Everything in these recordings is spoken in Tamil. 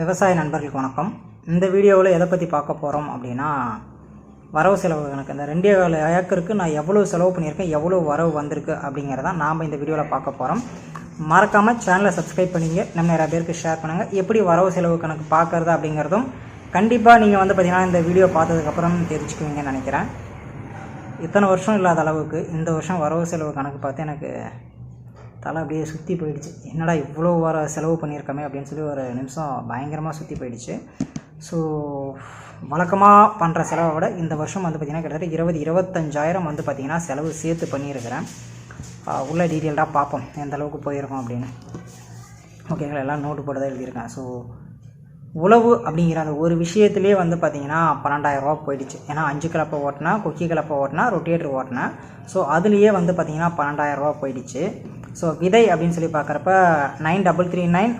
விவசாய நண்பர்களுக்கு வணக்கம். இந்த வீடியோவில் எதை பற்றி பார்க்க போகிறோம் அப்படின்னா வரவு செலவு. கணக்கு இந்த ரெண்டே கால ஏக்கருக்கு நான் எவ்வளோ செலவு பண்ணியிருக்கேன் எவ்வளோ வரவு வந்திருக்கு அப்படிங்கிறத நாம் இந்த வீடியோவில் பார்க்க போகிறோம் மறக்காமல் சேனலை சப்ஸ்கிரைப் பண்ணிங்க. நம்ம நிறைய பேருக்கு ஷேர் பண்ணுங்கள் எப்படி வரவு செலவு கணக்கு பார்க்குறது அப்படிங்கிறதும் கண்டிப்பாக நீங்கள் வந்து பார்த்தீங்கன்னா இந்த வீடியோ பார்த்ததுக்கப்புறம் தெரிஞ்சுக்குவீங்கன்னு நினைக்கிறேன். இத்தனை வருஷம் இல்லாத அளவுக்கு இந்த வருஷம் வரவு செலவு கணக்கு பார்த்து எனக்கு தலை அப்படியே சுற்றி போயிடுச்சு. என்னடா இவ்வளோ வர செலவு பண்ணியிருக்கமே அப்படின்னு சொல்லி ஒரு நிமிஷம் பயங்கரமாக சுற்றி போயிடுச்சு. ஸோ வழக்கமாக பண்ணுற செலவை விட இந்த வருஷம் வந்து பார்த்திங்கன்னா கிட்டத்தட்ட இருபது இருபத்தஞ்சாயிரம் வந்து பார்த்திங்கன்னா செலவு சேர்த்து பண்ணியிருக்கிறேன். உள்ள டீட்டெயில்டாக பார்ப்போம் எந்த அளவுக்கு போயிருக்கோம் அப்படின்னு. ஓகேங்களா எல்லாம் நோட்டு போட்டு தான் எழுதியிருக்கேன். ஸோ உழவு அப்படிங்கிற அந்த ஒரு விஷயத்திலே வந்து பார்த்தீங்கன்னா பன்னெண்டாயிரரூபா போயிடுச்சு. ஏன்னா அஞ்சு கலப்பை ஓட்டினா கொக்கி கலப்பை ஓட்டினா ரொட்டேட்டர் ஓட்டினேன். ஸோ அதுலேயே வந்து பார்த்தீங்கன்னா பன்னெண்டாயிரரூபா போயிடுச்சு. ஸோ விதை அப்படின்னு சொல்லி பார்க்குறப்ப நைன் டபுள் த்ரீ நைன்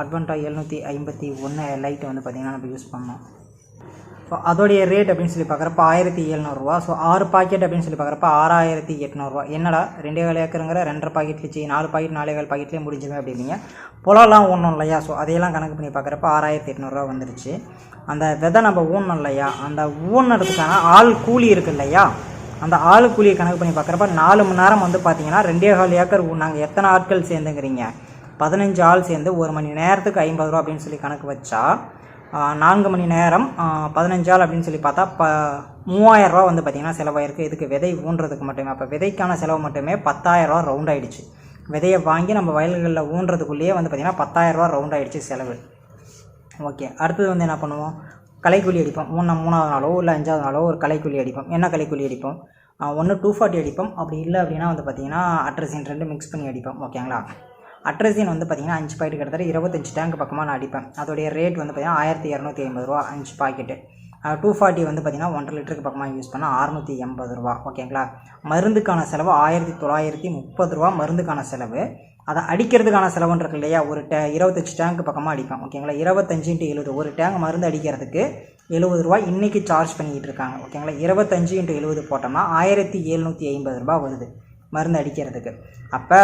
அட்வென்டா எழுநூற்றி ஐம்பத்தி ஒன்று லைட்டு வந்து பார்த்திங்கன்னா நம்ம யூஸ் பண்ணோம் ஸோ அதோடைய ரேட் அப்படின்னு சொல்லி பார்க்குறப்ப ஆயிரத்தி எழுநூறுவா ஸோ ஆறு பாக்கெட் அப்படின்னு சொல்லி பார்க்குறப்ப ஆறாயிரத்தி எட்நூறுவா என்னடா ரெண்டே வேலை ஏக்கருங்கிற ரெண்டரை பாக்கெட் வச்சு நாலு பாக்கெட் நாலே வேலை பாக்கெட்லேயே முடிஞ்சுமே அப்படிங்க புலம்லாம் ஒன்றும் இல்லையா? ஸோ அதையெல்லாம் கணக்கு பண்ணி பார்க்குறப்ப ஆறாயிரத்தி எட்நூறுவா வந்துருச்சு. அந்த விதை நம்ம ஊனணும் இல்லையா? அந்த ஊனதுக்கான ஆள் கூலி இருக்கு இல்லையா? அந்த ஆள் கூலியை கணக்கு பண்ணி பார்க்குறப்ப நாலு மணி நேரம் வந்து பார்த்தீங்கன்னா ரெண்டே கால் ஏக்கர் நாங்கள் எத்தனை ஆட்கள் சேர்ந்துங்கிறீங்க? பதினஞ்சு ஆள் சேர்ந்து ஒரு மணி நேரத்துக்கு ஐம்பது ரூபா அப்படின்னு சொல்லி கணக்கு வச்சா நான்கு மணி நேரம் பதினஞ்சு ஆள் அப்படின்னு சொல்லி பார்த்தா ப மூவாயிரம் ரூபா வந்து பார்த்திங்கன்னா செலவாயிருக்கு. இதுக்கு விதை ஊன்றதுக்கு மட்டுமே. அப்போ விதைக்கான செலவு மட்டுமே பத்தாயிரரூவா ரவுண்ட் ஆகிடுச்சு விதையை வாங்கி நம்ம வயல்களில் ஊன்றதுக்குள்ளேயே வந்து பார்த்திங்கன்னா பத்தாயிரரூவா ரவுண்ட் ஆகிடுச்சு செலவு. ஓகே அடுத்தது வந்து என்ன பண்ணுவோம்? கலைக்குழி அடிப்போம். மூணு மூணாவது நாளோ இல்லை அஞ்சாவது நாளோ ஒரு கலைக்குழி அடிப்போம். என்ன கலைக்குழி அடிப்போம்? ஒன்று டூ ஃபார்ட்டி அடிப்போம். அப்படி இல்லை அப்படின்னா வந்து பார்த்திங்கன்னா அட்ரஸின் ரெண்டு மிக்ஸ் பண்ணி அடிப்போம். ஓகேங்களா அட்ரஸின் வந்து பார்த்திங்கன்னா அஞ்சு பாக்கெட் கிட்டத்தட்ட இருபத்தஞ்சு டேங்க் பக்கமாக நான் அடிப்பேன். அதோடைய ரேட் வந்து பார்த்திங்கன்னா ஆயிரத்தி இரநூத்தி ஐம்பது ரூபா அஞ்சு பாக்கெட்டு டூ ஃபார்ட்டி வந்து பார்த்திங்கன்னா ஒன்றரை லிட்டருக்கு பக்கமாக யூஸ் பண்ணால் அறுநூற்றி எண்பது ரூபா. ஓகேங்களா மருந்துக்கான செலவு ஆயிரத்தி தொள்ளாயிரத்தி முப்பது ரூபா மருந்துக்கான செலவு. அதை அடிக்கிறதுக்கான செலவுன்னு இருக்கு இல்லையா? ஒரு டே இருபத்தஞ்சி டேங்க் பக்கமாக அடிப்பேன் ஓகேங்களா இருபத்தஞ்சு இன்ட்டு எழுபது ஒரு டேங்க் மருந்து அடிக்கிறதுக்கு எழுபது ரூபா இன்றைக்கி சார்ஜ் பண்ணிக்கிட்டு இருக்காங்க ஓகேங்களா இருபத்தஞ்சு இன்ட்டு எழுபது போட்டோம்னா ஆயிரத்தி எழுநூற்றி ஐம்பது ரூபா வருது மருந்து அடிக்கிறதுக்கு. அப்போ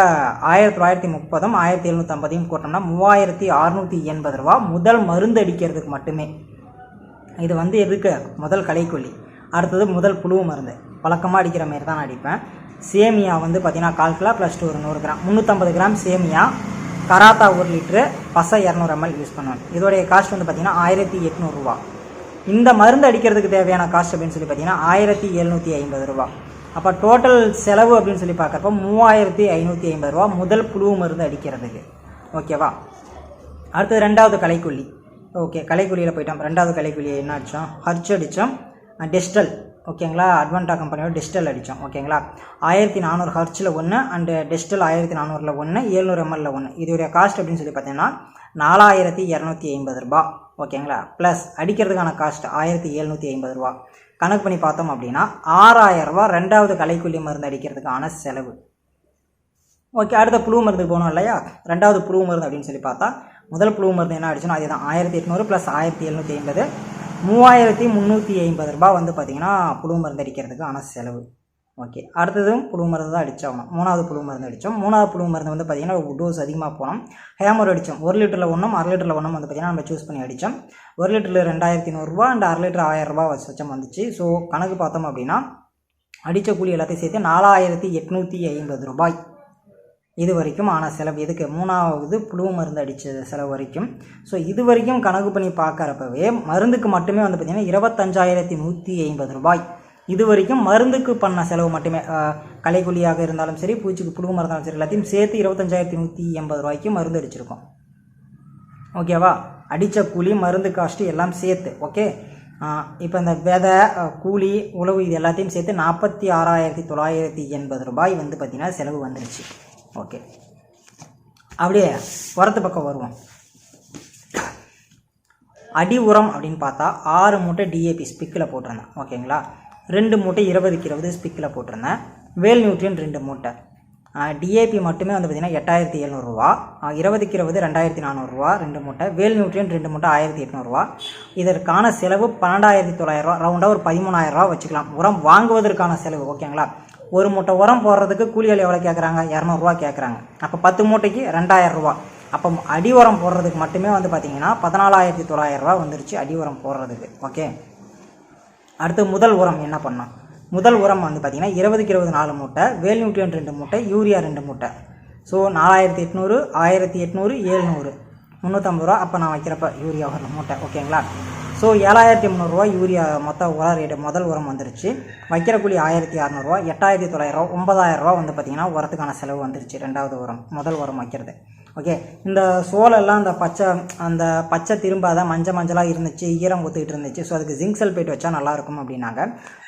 ஆயிரத்தி தொள்ளாயிரத்தி முப்பதும் ஆயிரத்தி எழுநூற்றம்பதையும் போட்டோம்னா மூவாயிரத்தி அறநூற்றி எண்பது ரூபா முதல் மருந்து அடிக்கிறதுக்கு மட்டுமே. இது வந்து எதுக்கு? முதல் கலைக்கொல்லி அடுத்தது முதல் புழு மருந்து. வழக்கமாக அடிக்கிற மாதிரி தான் நான் அடிப்பேன். சேமியா வந்து பார்த்தீங்கன்னா கால் கிலோ ப்ளஸ் டூ ஒரு நூறு கிராம். முந்நூற்றம்பது கிராம் சேமியா. கராத்தா ஒரு லிட்ரு பசை இரநூறு எம்எல் யூஸ் பண்ணுவேன் இதோடைய காஸ்ட் வந்து பார்த்தீங்கன்னா ஆயிரத்தி எட்நூறுரூவா இந்த மருந்து அடிக்கிறதுக்கு தேவையான காஸ்ட் அப்படின்னு சொல்லி பார்த்தீங்கன்னா ஆயிரத்தி எழுநூற்றி ஐம்பது ரூபா. அப்போ டோட்டல் செலவு அப்படின்னு சொல்லி பார்க்குறப்ப மூவாயிரத்தி ஐநூற்றி ஐம்பது ரூபா முதல் புழு மருந்து அடிக்கிறதுக்கு. ஓகேவா அடுத்தது ரெண்டாவது கலைக்குள்ளி ஓகே கலைக்குழியில் போயிட்டோம். ரெண்டாவது கலைக்குழியை என்ன அடித்தோம் ஹர்ச் அடித்தோம் டெஸ்டல் ஓகேங்களா? அட்வான்டா கம்பெனியோட டிஜிட்டல் அடித்தோம் ஓகேங்களா? ஆயிரத்தி நானூறு ஹர்ச்சில் ஒன்று அண்டு டிஜிட்டல் ஆயிரத்தி நானூறில் ஒன்று ஏழ்நூறு எம்எல்ல ஒன்று இதோடைய காஸ்ட் அப்படின்னு சொல்லி பார்த்தீங்கன்னா நாலாயிரத்தி இரநூத்தி ஐம்பது ரூபா ஓகேங்களா? ப்ளஸ் அடிக்கிறதுக்கான காஸ்ட் ஆயிரத்தி எழுநூற்றி ஐம்பது ரூபா கணக்கு பண்ணி பார்த்தோம் அப்படின்னா ஆறாயிரம் ரூபா ரெண்டாவது கலைக்குள்ளி மருந்து அடிக்கிறதுக்கான செலவு. ஓகே அடுத்த புழு மருந்துக்கு போகணும் இல்லையா? ரெண்டாவது புழு மருந்து அப்படின்னு சொல்லி பார்த்தா முதல் புழு மருந்து என்ன அடிச்சோன்னா அதுதான் ஆயிரத்தி எட்நூறு ப்ளஸ் ஆயிரத்தி எழுநூற்றி ஐம்பது. மூவாயிரத்தி முந்நூற்றி ஐம்பது ரூபாய் வந்து பார்த்திங்கன்னா புழு மருந்து அடிக்கிறதுக்கான செலவு. ஓகே அடுத்ததும் புழு மருந்து தான் அடித்தாகணும் மூணாவது புழு மருந்து அடித்தோம் மூணாவது புழு மருந்து வந்து பார்த்திங்கன்னா டோஸ் அதிகமாக போனோம். ஹேமர் அடித்தோம் ஒரு லிட்டரில் ஒன்றும் அரை லிட்டரில் ஒன்றும் வந்து பார்த்திங்கன்னா நம்ம சூஸ் பண்ணி அடித்தோம் ஒரு லிட்டரில் ரெண்டாயிரத்தி நூறுரூவா அண்ட் அரை லிட்டர் ஆயிரம் ரூபாய் வச்சம் வந்துச்சு. ஸோ கணக்கு பார்த்தோம் அப்படின்னா அடித்த கூலி எல்லாத்தையும் சேர்த்து நாலாயிரத்தி எட்நூற்றி ஐம்பது ரூபாய். இது வரைக்கும் ஆனால் செலவு. எதுக்கு மூணாவது புழு மருந்து அடித்த செலவு வரைக்கும். ஸோ இது வரைக்கும் கணக்கு பண்ணி பார்க்குறப்பவே மருந்துக்கு மட்டுமே வந்து பார்த்திங்கன்னா இருபத்தஞ்சாயிரத்தி நூற்றி ஐம்பது ரூபாய். இது வரைக்கும் மருந்துக்கு பண்ண செலவு மட்டுமே ஆஹ், இருந்தாலும் சரி பூச்சிக்கு புழு மருந்தாலும் சரி எல்லாத்தையும் சேர்த்து இருபத்தஞ்சாயிரத்தி நூற்றி எண்பது ரூபாய்க்கு மருந்து அடிச்சிருக்கோம். ஓகேவா அடித்த கூலி மருந்து காஸ்ட்டு எல்லாம் சேர்த்து ஓகே இப்போ இந்த விதை கூலி உழவு இது எல்லாத்தையும் சேர்த்து நாற்பத்தி ஆறாயிரத்தி தொள்ளாயிரத்தி எண்பது ரூபாய் வந்து பார்த்திங்கன்னா செலவு வந்துருச்சு. ஓகே அப்படியே உரத்து பக்கம் வருவோம். அடி உரம் அப்படின்னு பார்த்தா ஆறு மூட்டை டிஏபி ஸ்பிக்கில் போட்டிருந்தேன். ஓகேங்களா ரெண்டு மூட்டை இருபதுக்கு இருபது ஸ்பிக்கில் போட்டிருந்தேன். வேல் நியூட்ரியன் ரெண்டு மூட்டை. டிஏபி மட்டுமே வந்து பார்த்திங்கன்னா எட்டாயிரத்தி எழுநூறுவா இருபதுக்கு இருபது ரெண்டாயிரத்தி நானூறுரூவா ரெண்டு மூட்டை. வேல் நியூட்ரியன் ரெண்டு மூட்டை ஆயிரத்தி எட்நூறுவா இதற்கான செலவு பன்னெண்டாயிரத்தி தொள்ளாயிரரூவா ரவுண்டாக ஒரு பதிமூணாயிரரூவா வச்சுக்கலாம். உரம் வாங்குவதற்கான செலவு. ஓகேங்களா ஒரு மூட்டை உரம் போடுறதுக்கு கூலிகள் எவ்வளோ கேட்குறாங்க இரநூறுவா கேட்குறாங்க அப்போ பத்து மூட்டைக்கு ரெண்டாயிரம் ரூபா அப்போ அடி உரம் போடுறதுக்கு மட்டுமே வந்து பார்த்தீங்கன்னா பதினாலாயிரத்தி தொள்ளாயிரரூவா வந்துருச்சு அடி உரம் போடுறதுக்கு. ஓகே? அடுத்து முதல் உரம் என்ன பண்ணோம்? முதல் உரம் வந்து பார்த்திங்கன்னா இருபதுக்கு இருபது நாலு மூட்டை வேல் நியூட்ரியன் ரெண்டு மூட்டை யூரியா ரெண்டு மூட்டை. ஸோ நாலாயிரத்தி எட்நூறு ஆயிரத்தி எட்நூறு ஏழ்நூறு முந்நூற்றம்பது ரூபா அப்போ நான் வைக்கிறப்ப யூரியா ஒரு மூட்டை. ஓகேங்களா? ஸோ ஏழாயிரத்தி முந்நூறுரூவா யூரியா மொத்த உர ரேட்டு முதல் உரம் வந்துருச்சு. வைக்கிற கூலி ஆயிரத்தி அறநூறுவா எட்டாயிரத்தி தொள்ளாயிரரூவா ஒன்பதாயிரரூவா வந்து பார்த்திங்கன்னா உரத்துக்கான செலவு வந்துருச்சு ரெண்டாவது உரம் முதல் உரம் வைக்கிறது. ஓகே இந்த சோலெல்லாம் அந்த பச்சை அந்த பச்சை திரும்ப திரும்பாத மஞ்சள் மஞ்சளாக இருந்துச்சு ஈரம் குத்திட்டு இருந்துச்சு. ஸோ அதுக்கு ஜிங்க் சல்பேட் வச்சா நல்லாயிருக்கும் அப்படின்னாங்க.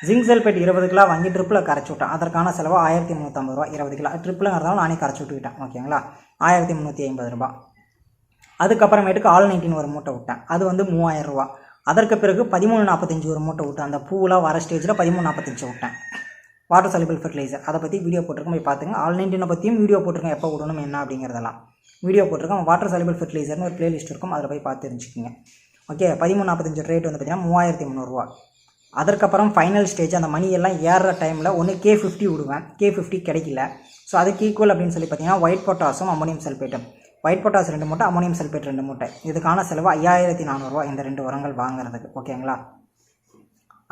ஜிங்க் சல்பேட் இருபது கிலோ வாங்கி ட்ரிப்பில் கரைச்சி விட்டேன். அதற்கான செலவு ஆயிரத்தி முந்நூற்றம்பது ரூபா இருபது கிலோ. ட்ரிப்பில்ங்கிறதால நானே கரைச்சி விட்டுக்கிட்டேன். ஓகேங்களா ஆயிரத்தி முந்நூற்றி ஐம்பது ரூபா அதுக்கப்புறமேட்டுக்கு ஆல் நைன்டீன் ஒரு மூட்டை விட்டேன். அது வந்து மூவாயிரம் ரூபா அதற்கு பிறகு பதிமூணு நாற்பத்தஞ்சு ஒரு மூட்டை விட்டேன். அந்த பூவெலாம் வர ஸ்டேஜில் பதிமூணு நாற்பத்தஞ்சு விட்டேன். வாட்டர் சலிபிள் ஃபெர்டிலைசர் அதை பற்றி வீடியோ போட்டிருக்கோம். போய் பார்த்துங்க ஆல் பற்றியும் வீடியோ போட்டிருக்கேன் எப்போ விடணும் என்ன அப்படிங்கிறதெல்லாம். வீடியோ போட்டிருக்கோம். வாட்டர் சலிபிள் ஃபெர்டிலைசர்னு ஒரு பிளேலிஸ்ட் இருக்கும். அதில் போய் பார்த்து தெரிஞ்சுக்கோங்க. ஓகே பதிமூணு நாற்பத்தஞ்சு ரேட் வந்து பார்த்தீங்கன்னா மூவாயிரத்தி முந்நூறுரூவா அதற்கப்புறம் ஃபைனல் ஸ்டேஜ் அந்த மணியெல்லாம் ஏறுற டைமில் ஒன்று கே ஃபிஃப்டி விடுவேன். கே ஃபிஃப்டி கிடைக்கல. ஸோ அதுக்கு ஈக்குவல் அப்படின்னு சொல்லி பார்த்தீங்கன்னா ஒயிட் பொட்டாசும் அமோனியம் சல்பேட்டும் ஒயிட் பொட்டாஸ் ரெண்டு மூட்டை அமோனியம் சல்பேட் ரெண்டு மூட்டை. இதுக்கான செலவு ஐயாயிரத்தி நானூறுரூவா இந்த ரெண்டு உரங்கள் வாங்குறதுக்கு. ஓகேங்களா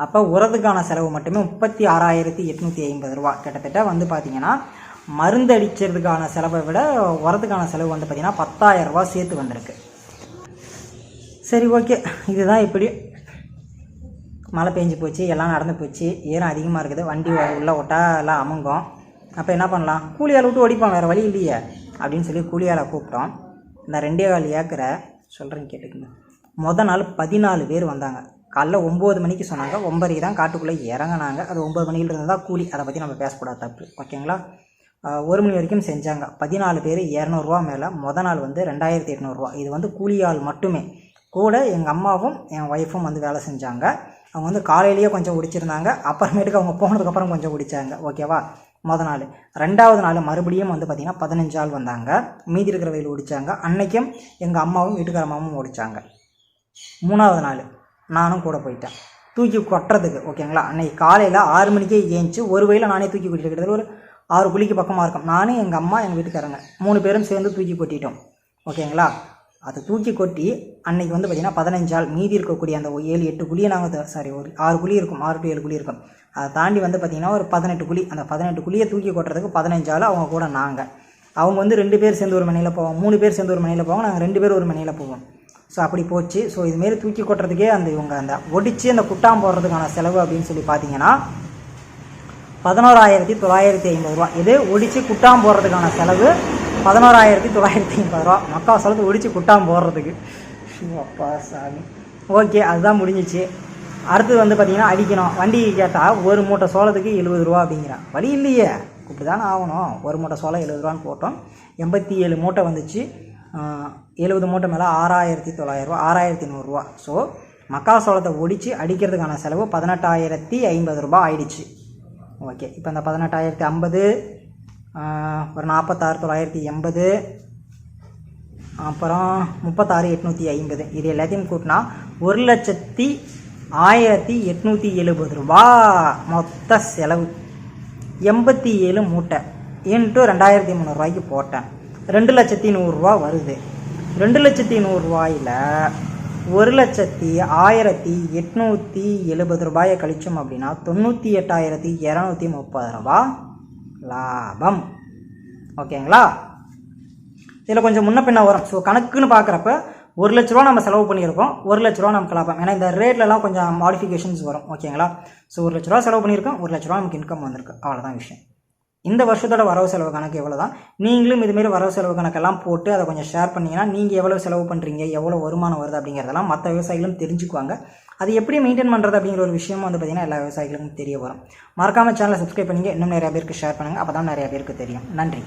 அப்போ உரத்துக்கான செலவு மட்டுமே முப்பத்தி ஆறாயிரத்தி எட்நூற்றி ஐம்பது ரூபா கிட்டத்தட்ட வந்து பார்த்தீங்கன்னா மருந்து அடிக்கிறதுக்கான செலவை விட உரத்துக்கான செலவு வந்து பார்த்தீங்கன்னா பத்தாயிரம் ரூபா சேர்த்து வந்திருக்கு. சரி ஓகே இதுதான் இப்படி. மழை பெஞ்சு போச்சு எல்லாம் நடந்து போச்சு. ஈரம் அதிகமாக இருக்குது. வண்டி உள்ளே விட்டா எல்லாம் அமுங்கும். அப்போ என்ன பண்ணலாம்? கூலி ஆள் விட்டு ஓடிப்போம் வேறு வழி இல்லையே. அப்படின்னு சொல்லி கூலி ஆளை கூப்பிட்டோம். இந்த ரெண்டே கால் ஏக்கரை சொல்கிறேன் கேட்டுக்குங்க. மொதல் நாள் பதினாலு பேர் வந்தாங்க. காலைல ஒம்பது மணிக்கு சொன்னாங்க. ஒம்பதுக்கு தான் காட்டுக்குள்ளே இறங்குனாங்க. அது ஒம்பது மணியில் இருந்தால் கூலி. அதை பற்றி நம்ம பேசக்கூடாது தப்பு. ஓகேங்களா? ஒரு மணி வரைக்கும் செஞ்சாங்க. பதினாலு பேர் இரநூறுவா மேலே மொதல் நாள் வந்து ரெண்டாயிரத்தி எட்நூறுரூவா இது வந்து கூலி ஆள் மட்டுமே. கூட எங்கள் அம்மாவும் என் ஒய்ஃபும் வந்து வேலை செஞ்சாங்க. அவங்க வந்து காலையிலேயே கொஞ்சம் குடிச்சிருந்தாங்க. அப்புறமேட்டுக்கு அவங்க போனதுக்கப்புறம் கொஞ்சம் குடித்தாங்க ஓகேவா? மொதல் நாள். ரெண்டாவது நாள் மறுபடியும் வந்து பார்த்திங்கன்னா பதினஞ்சு ஆள் வந்தாங்க. மீதி இருக்கிற வயல் ஒடிச்சாங்க அன்னைக்கும் எங்கள் அம்மாவும் வீட்டுக்கார அம்மாவும் ஒடிச்சாங்க மூணாவது நாள் நானும் கூட போயிட்டேன். தூக்கி கொட்டுறதுக்கு ஓகேங்களா? அன்னைக்கு காலையில் ஆறு மணிக்கே ஏஞ்சி ஒரு வயலில் நானே தூக்கி கொட்டிட்டு கிட்டத்தட்ட ஒரு ஆறு குழிக்கு பக்கமாக இருக்கும். நானும் எங்கள் அம்மா எங்கள் வீட்டுக்காரங்க மூணு பேரும் சேர்ந்து தூக்கி கொட்டிட்டோம். ஓகேங்களா? அதை தூக்கி கொட்டி அன்னைக்கு வந்து பார்த்திங்கன்னா பதினஞ்சு ஆள் மீதி இருக்கக்கூடிய அந்த ஏழு எட்டு குழியை நாங்கள் சாரி ஒரு ஆறு குழி இருக்கும் ஆறு டு ஏழு குழி இருக்கும். அதை தாண்டி வந்து பார்த்திங்கன்னா ஒரு பதினெட்டு குழி அந்த பதினெட்டு குழியை தூக்கி கொட்டுறதுக்கு பதினஞ்சு ஆள் அவங்க கூட நாங்கள் அவங்க வந்து ரெண்டு பேர் சேர்ந்து ஒரு மணியில் போவோம் மூணு பேர் சேர்ந்து ஒரு மணியில் போவாங்க நாங்கள் ரெண்டு பேர் ஒரு மணியில் போவோம். ஸோ அப்படி போச்சு. ஸோ இதுமாரி தூக்கி கொட்டுறதுக்கே அந்த இவங்க அந்த ஒடிச்சு அந்த குட்டாம் போடுறதுக்கான செலவு அப்படின்னு சொல்லி பார்த்தீங்கன்னா பதினோராயிரத்தி தொள்ளாயிரத்தி ஐம்பது ரூபா. இது ஒடிச்சு குட்டாம் போடுறதுக்கான செலவு பதினோராயிரத்தி தொள்ளாயிரத்தி ஐம்பது ரூபா. மக்கா செலவு ஒடிச்சு குட்டாம் போடுறதுக்கு. அப்பா சாமி. ஓகே அதுதான் முடிஞ்சிச்சு. அடுத்தது வந்து பார்த்தீங்கன்னா அடிக்கணும். வண்டி கேட்டால் ஒரு மூட்டை சோளத்துக்கு எழுபது ரூபா அப்படிங்கிறான். வழி இல்லையே. இப்படி தானே ஆகணும். ஒரு மூட்டை சோளம் எழுபது ரூபான்னு போட்டோம். எண்பத்தி ஏழு மூட்டை வந்துச்சு. எழுபது மூட்டை மேலே ஆறாயிரத்தி தொள்ளாயிரரூவா ஆறாயிரத்தி நூறுரூவா. ஸோ மக்கா சோளத்தை ஒடிச்சு அடிக்கிறதுக்கான செலவு பதினெட்டாயிரத்தி ஐம்பது ரூபா ஆயிடுச்சு. ஓகே இப்போ இந்த பதினெட்டாயிரத்தி ஐம்பது ஒரு நாற்பத்தாறு தொள்ளாயிரத்தி எண்பது. அப்புறம் முப்பத்தாறு எட்நூற்றி ஐம்பது. இது எல்லாத்தையும் கூட்டினா ஒரு லட்சத்தி ஆயிரத்தி எட்நூற்றி எழுபது ரூபா. மொத்த செலவு. எண்பத்தி ஏழு மூட்டை. இன்ட்டு ரெண்டாயிரத்தி முந்நூறுரூவாய்க்கு போட்டேன். ரெண்டு லட்சத்தி நூறுரூவா வருது. ரெண்டு லட்சத்தி நூறுரூவாயில் ஒரு லட்சத்தி ஆயிரத்தி எட்நூற்றி எழுபது ரூபாயை கழிச்சோம் அப்படின்னா தொண்ணூற்றி எட்டாயிரத்தி இரநூத்தி முப்பது ரூபா. லாபம். ஓகேங்களா? இதில் கொஞ்சம் முன்ன பின்ன வரும். ஸோ கணக்குன்னு பார்க்குறப்ப ஒரு லட்ச ரூபா நம்ம செலவு பண்ணியிருக்கோம். ஒரு லட்ச ரூபா நமக்கு லாபம். ஏன்னா இந்த ரேட்லலாம் கொஞ்சம் மாடிஃபிகேஷன்ஸ் வரும். ஓகேங்களா? ஸோ ஒரு லட்ச ரூபா செலவு பண்ணியிருக்கோம். ஒரு லட்ச ரூபா நமக்கு இன்கம் வந்திருக்கு. அவ்வளோதான் விஷயம். இந்த வருஷத்தோட வரவு செலவு கணக்கு எவ்வளோ தான் நீங்களும் இதுமாரி வரவு செலவு கணக்கெல்லாம் போட்டு அதை கொஞ்சம் ஷேர் பண்ணிங்கன்னா நீங்கள் எவ்வளோ செலவு பண்ணுறீங்க எவ்வளோ வருமானம் வருது அப்படிங்கிறதெல்லாம் மற்ற விவசாயிகளும் தெரிஞ்சுக்குவாங்க. அது எப்படி மெயின்டைன் பண்ணுறது அப்படிங்கிற ஒரு விஷயமும் வந்து பார்த்திங்கன்னா எல்லா விவசாயிகளுக்கும் தெரிய வரும். மறக்காமல் சேனலை சப்ஸ்கிரைப் பண்ணிங்க. இன்னும் நிறையா பேருக்கு ஷேர் பண்ணுங்கள் அப்போ தான் நிறையா பேருக்கு தெரியும். நன்றி.